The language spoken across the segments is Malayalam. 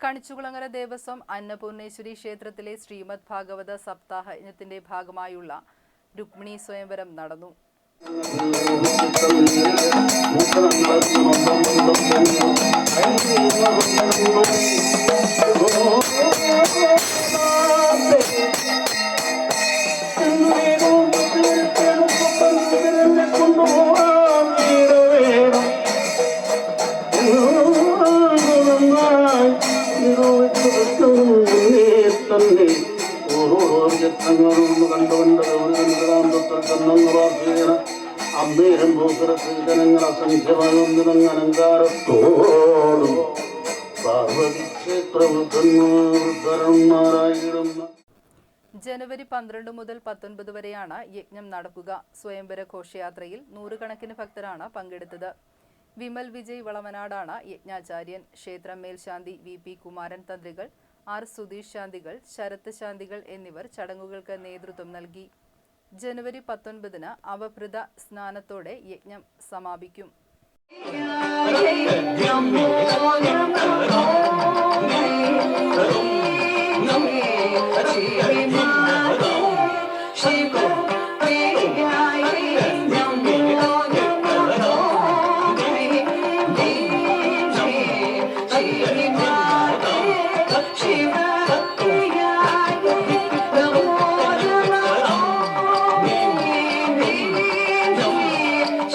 കണിച്ചുകുളങ്ങര ദേവസ്വം അന്നപൂർണേശ്വരി ക്ഷേത്രത്തിലെ ശ്രീമദ് ഭാഗവത സപ്താഹ യജ്ഞത്തിന്റെ ഭാഗമായുള്ള രുക്മിണി സ്വയംവരം നടന്നു. തന്നെ. യത്നങ്ങളും കണ്ടുകൊണ്ടത് അമ്മേരം ജനങ്ങൾ അസംഖ്യമായൊന്നിനങ്ങ് അലങ്കാരത്തോടും പാർവതി ക്ഷേത്രവൃദ്ധന്മാരായിടുന്ന ജനുവരി പന്ത്രണ്ട് മുതൽ പത്തൊൻപത് വരെയാണ് യജ്ഞം നടക്കുക. സ്വയംവര ഘോഷയാത്രയിൽ നൂറുകണക്കിന് ഭക്തരാണ് പങ്കെടുത്തത്. വിമൽ വിജയ് വളവനാടാണ് യജ്ഞാചാര്യൻ. ക്ഷേത്രം മേൽശാന്തി വി പി കുമാരൻ തന്ത്രികൾ ആർ സുധീഷ് ശാന്തികൾ ശരത് ശാന്തികൾ എന്നിവർ ചടങ്ങുകൾക്ക് നേതൃത്വം നൽകി ജനുവരി പത്തൊൻപതിന് അവഭൃത സ്നാനത്തോടെ യജ്ഞം സമാപിക്കും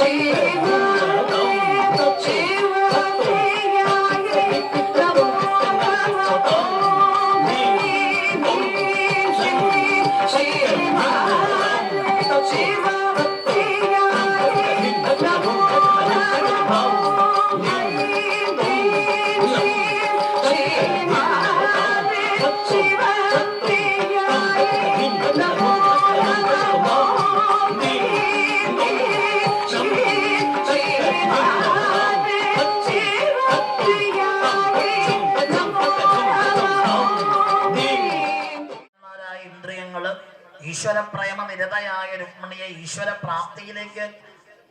Yeah. ഈശ്വര പ്രേമ നിരതയായ രുക്മിണിയെ ഈശ്വര പ്രാപ്തിയിലേക്ക്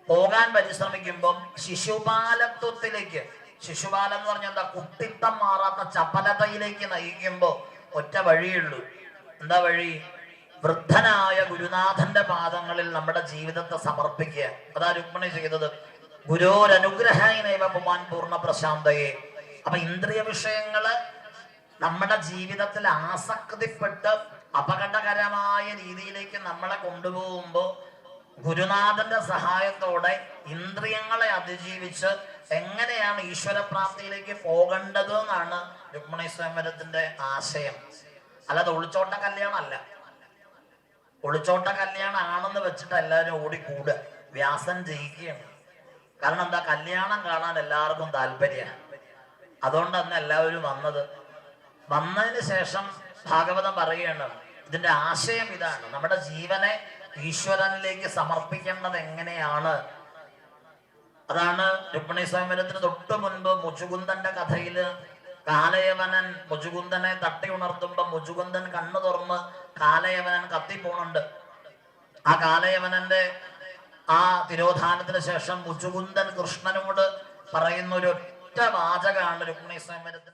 പോകാൻ പരിശ്രമിക്കുമ്പം ശിശുപാലത്വത്തിലേക്ക് ശിശുപാലം എന്ന് പറഞ്ഞാൽ എന്താ കുട്ടിത്തം മാറാത്ത ചപലതയിലേക്ക് നയിക്കുമ്പോ ഒറ്റ വഴിയുള്ളൂ. എന്താ വഴി? വൃദ്ധനായ ഗുരുനാഥന്റെ പാദങ്ങളിൽ നമ്മുടെ ജീവിതത്തെ സമർപ്പിക്കുക. അതാ രുക്മിണി ചെയ്തത്. ഗുരോരനുഗ്രഹൈനൈവ പൂർണ പ്രശാന്തയെ. അപ്പൊ ഇന്ദ്രിയ വിഷയങ്ങൾ നമ്മുടെ ജീവിതത്തിൽ ആസക്തിപ്പെട്ട് അപകടകരമായ രീതിയിലേക്ക് നമ്മളെ കൊണ്ടുപോകുമ്പോൾ ഗുരുനാഥന്റെ സഹായത്തോടെ ഇന്ദ്രിയങ്ങളെ അതിജീവിച്ച് എങ്ങനെയാണ് ഈശ്വരപ്രാപ്തിയിലേക്ക് പോകേണ്ടത് എന്നാണ് രുക്മിണി സ്വയംവരത്തിന്റെ ആശയം. അല്ലാതെ ഒളിച്ചോട്ട കല്യാണമല്ല. ഒളിച്ചോട്ട കല്യാണം ആണെന്ന് വെച്ചിട്ട് എല്ലാവരും ഓടിക്കൂടുക. വ്യാസൻ ജയിക്കുകയാണ്. കാരണം എന്താ? കല്യാണം കാണാൻ എല്ലാവർക്കും താല്പര്യമാണ്. അതുകൊണ്ട് എല്ലാവരും വന്നത്. വന്നതിന് ശേഷം ഭാഗവതം പറയുകയാണ്. ഇതിന്റെ ആശയം ഇതാണ്. നമ്മുടെ ജീവനെ ഈശ്വരനിലേക്ക് സമർപ്പിക്കേണ്ടത് എങ്ങനെയാണ്? അതാണ് രുക്മിണി സ്വയംവരത്തിന് തൊട്ട് മുൻപ് മുജുകുന്ദന്റെ കഥയിൽ കാലയവനൻ മുജുകുന്ദനെ തട്ടി ഉണർത്തുമ്പോ മുജുകുന്ദൻ കണ്ണു തുറന്ന് കാലയവനൻ കത്തിപ്പോണുണ്ട്. ആ കാലയവനന്റെ ആ തിരോധാനത്തിന് ശേഷം മുജുകുന്ദൻ കൃഷ്ണനോട് പറയുന്ന ഒരു ഒറ്റ വാചകാണ് രുക്മിണി സ്വയംവരത്തിന്